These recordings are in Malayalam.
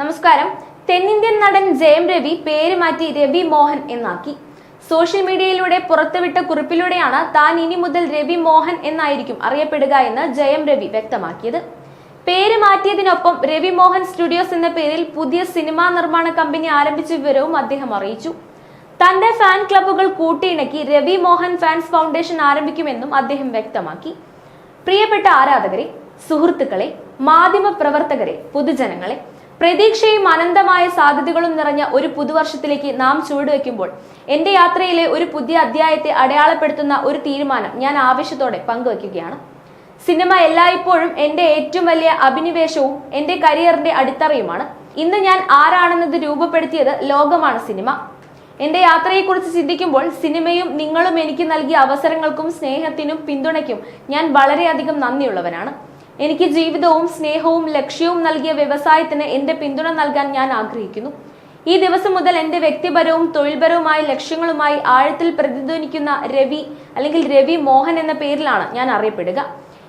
നമസ്കാരം. തെന്നിന്ത്യൻ നടൻ ജയം രവി പേര് മാറ്റി രവി മോഹൻ എന്നാക്കി. സോഷ്യൽ മീഡിയയിലൂടെ പുറത്തുവിട്ട കുറിപ്പിലൂടെയാണ് താൻ ഇനി മുതൽ രവി മോഹൻ എന്നായിരിക്കും അറിയപ്പെടുക എന്ന് ജയം രവി വ്യക്തമാക്കിയത്. പേര് മാറ്റിയതിനൊപ്പം രവി മോഹൻ സ്റ്റുഡിയോസ് എന്ന പേരിൽ പുതിയ സിനിമാ നിർമ്മാണ കമ്പനി ആരംഭിച്ച വിവരവും അദ്ദേഹം അറിയിച്ചു. തന്റെ ഫാൻ ക്ലബ്ബുകൾ കൂട്ടിയിണക്കി രവി മോഹൻ ഫാൻസ് ഫൗണ്ടേഷൻ ആരംഭിക്കുമെന്നും അദ്ദേഹം വ്യക്തമാക്കി. പ്രിയപ്പെട്ട ആരാധകരെ സുഹൃത്തുക്കളെ മാധ്യമ പ്രവർത്തകരെ പൊതുജനങ്ങളെ പ്രതീക്ഷയും അനന്തമായ സാധ്യതകളും നിറഞ്ഞ ഒരു പുതുവർഷത്തിലേക്ക് നാം ചുവടുവെക്കുമ്പോൾ എന്റെ യാത്രയിലെ ഒരു പുതിയ അധ്യായത്തെ അടയാളപ്പെടുത്തുന്ന ഒരു തീരുമാനം ഞാൻ ആവേശത്തോടെ പങ്കുവയ്ക്കുകയാണ്. സിനിമ എല്ലായ്പ്പോഴും എന്റെ ഏറ്റവും വലിയ അഭിനിവേശവും എന്റെ കരിയറിന്റെ അടിത്തറയുമാണ്. ഇന്ന് ഞാൻ ആരാണെന്നത് രൂപപ്പെടുത്തിയത് ലോകമാണ് സിനിമ. എന്റെ യാത്രയെക്കുറിച്ച് ചിന്തിക്കുമ്പോൾ സിനിമയും നിങ്ങളും എനിക്ക് നൽകിയ അവസരങ്ങൾക്കും സ്നേഹത്തിനും പിന്തുണയ്ക്കും ഞാൻ വളരെയധികം നന്ദിയുള്ളവനാണ്. എനിക്ക് ജീവിതവും സ്നേഹവും ലക്ഷ്യവും നൽകിയ വ്യവസായത്തിന് എന്റെ പിന്തുണ നൽകാൻ ഞാൻ ആഗ്രഹിക്കുന്നു. ഈ ദിവസം മുതൽ എന്റെ വ്യക്തിപരവും തൊഴിൽപരവുമായ ലക്ഷ്യങ്ങളുമായി ആഴത്തിൽ പ്രതിധ്വനിക്കുന്ന രവി അല്ലെങ്കിൽ രവി മോഹൻ എന്ന പേരിലാണ് ഞാൻ അറിയപ്പെടുക.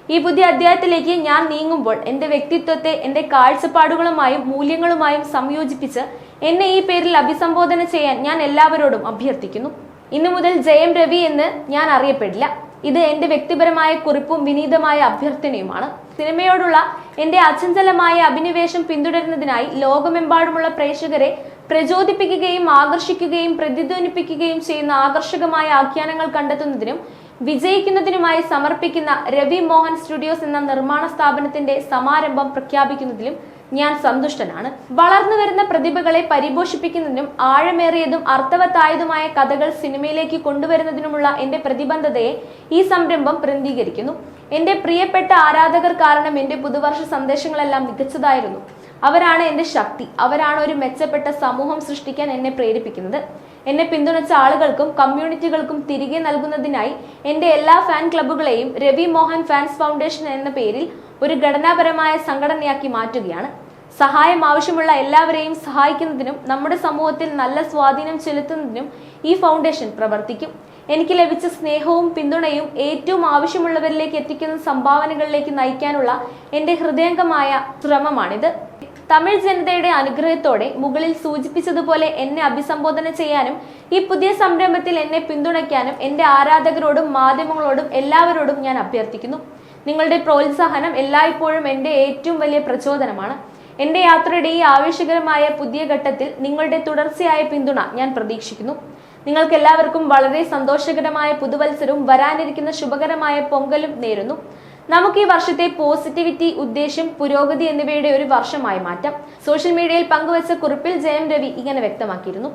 ഈ പുതിയ അധ്യായത്തിലേക്ക് ഞാൻ നീങ്ങുമ്പോൾ എന്റെ വ്യക്തിത്വത്തെ എന്റെ കാഴ്ചപ്പാടുകളുമായും മൂല്യങ്ങളുമായും സംയോജിപ്പിച്ച് എന്നെ ഈ പേരിൽ അഭിസംബോധന ചെയ്യാൻ ഞാൻ എല്ലാവരോടും അഭ്യർത്ഥിക്കുന്നു. ഇന്നു മുതൽ ജയം രവി എന്ന് ഞാൻ അറിയപ്പെടില്ല. ഇത് എന്റെ വ്യക്തിപരമായ കുറിപ്പും വിനീതമായ അഭ്യർത്ഥനയുമാണ്. സിനിമയോടുള്ള എന്റെ അചഞ്ചലമായ അഭിനിവേശം പിന്തുടരുന്നതിനായി ലോകമെമ്പാടുമുള്ള പ്രേക്ഷകരെ പ്രചോദിപ്പിക്കുകയും ആകർഷിക്കുകയും പ്രതിധ്വനിപ്പിക്കുകയും ചെയ്യുന്ന ആകർഷകമായ ആഖ്യാനങ്ങൾ കണ്ടെത്തുന്നതിനും വിജയിക്കുന്നതിനുമായി സമർപ്പിക്കുന്ന രവി മോഹൻ സ്റ്റുഡിയോസ് എന്ന നിർമ്മാണ സ്ഥാപനത്തിന്റെ സമാരംഭം പ്രഖ്യാപിക്കുന്നതിലും ഞാൻ സന്തുഷ്ടനാണ്. വളർന്നു വരുന്ന പ്രതിഭകളെ പരിപോഷിപ്പിക്കുന്നതിനും ആഴമേറിയതും അർത്ഥവത്തായതുമായ കഥകൾ സിനിമയിലേക്ക് കൊണ്ടുവരുന്നതിനുമുള്ള എന്റെ പ്രതിബദ്ധതയെ ഈ സംരംഭം പ്രതിനിധീകരിക്കുന്നു. എന്റെ പ്രിയപ്പെട്ട ആരാധകർ കാരണം എന്റെ പുതുവർഷ സന്ദേശങ്ങളെല്ലാം മികച്ചതായിരുന്നു. അവരാണ് എന്റെ ശക്തി. അവരാണ് ഒരു മെച്ചപ്പെട്ട സമൂഹം സൃഷ്ടിക്കാൻ എന്നെ പ്രേരിപ്പിക്കുന്നത്. എന്നെ പിന്തുണച്ച ആളുകൾക്കും കമ്മ്യൂണിറ്റികൾക്കും തിരികെ നൽകുന്നതിനായി എന്റെ എല്ലാ ഫാൻ ക്ലബ്ബുകളെയും രവി മോഹൻ ഫാൻസ് ഫൗണ്ടേഷൻ എന്ന പേരിൽ ഒരു ഘടനാപരമായ സംഘടനയാക്കി മാറ്റുകയാണ്. സഹായം ആവശ്യമുള്ള എല്ലാവരെയും സഹായിക്കുന്നതിനും നമ്മുടെ സമൂഹത്തിൽ നല്ല സ്വാധീനം ചെലുത്തുന്നതിനും ഈ ഫൗണ്ടേഷൻ പ്രവർത്തിക്കും. എനിക്ക് ലഭിച്ച സ്നേഹവും പിന്തുണയും ഏറ്റവും ആവശ്യമുള്ളവരിലേക്ക് എത്തിക്കുന്ന സംഭാവനകളിലേക്ക് നയിക്കാനുള്ള എന്റെ ഹൃദയംഗമായ ശ്രമമാണിത്. തമിഴ് ജനതയുടെ അനുഗ്രഹത്തോടെ മുകളിൽ സൂചിപ്പിച്ചതുപോലെ എന്നെ അഭിസംബോധന ചെയ്യാനും ഈ പുതിയ സംരംഭത്തിൽ എന്നെ പിന്തുണയ്ക്കാനും എന്റെ ആരാധകരോടും മാധ്യമങ്ങളോടും എല്ലാവരോടും ഞാൻ അഭ്യർത്ഥിക്കുന്നു. നിങ്ങളുടെ പ്രോത്സാഹനം എല്ലായ്പ്പോഴും എന്റെ ഏറ്റവും വലിയ പ്രചോദനമാണ്. എന്റെ യാത്രയുടെ ഈ ആവേശകരമായ പുതിയ ഘട്ടത്തിൽ നിങ്ങളുടെ തുടർച്ചയായ പിന്തുണ ഞാൻ പ്രതീക്ഷിക്കുന്നു. നിങ്ങൾക്ക് എല്ലാവർക്കും വളരെ സന്തോഷകരമായ പുതുവത്സരവും വരാനിരിക്കുന്ന ശുഭകരമായ പൊങ്കലും നേരുന്നു. നമുക്ക് ഈ വർഷത്തെ പോസിറ്റിവിറ്റി ഉദ്ദേശം പുരോഗതി എന്നിവയുടെ ഒരു വർഷമായി മാറ്റാം. സോഷ്യൽ മീഡിയയിൽ പങ്കുവച്ച കുറിപ്പിൽ ജയം രവി ഇങ്ങനെ വ്യക്തമാക്കിയിരുന്നു.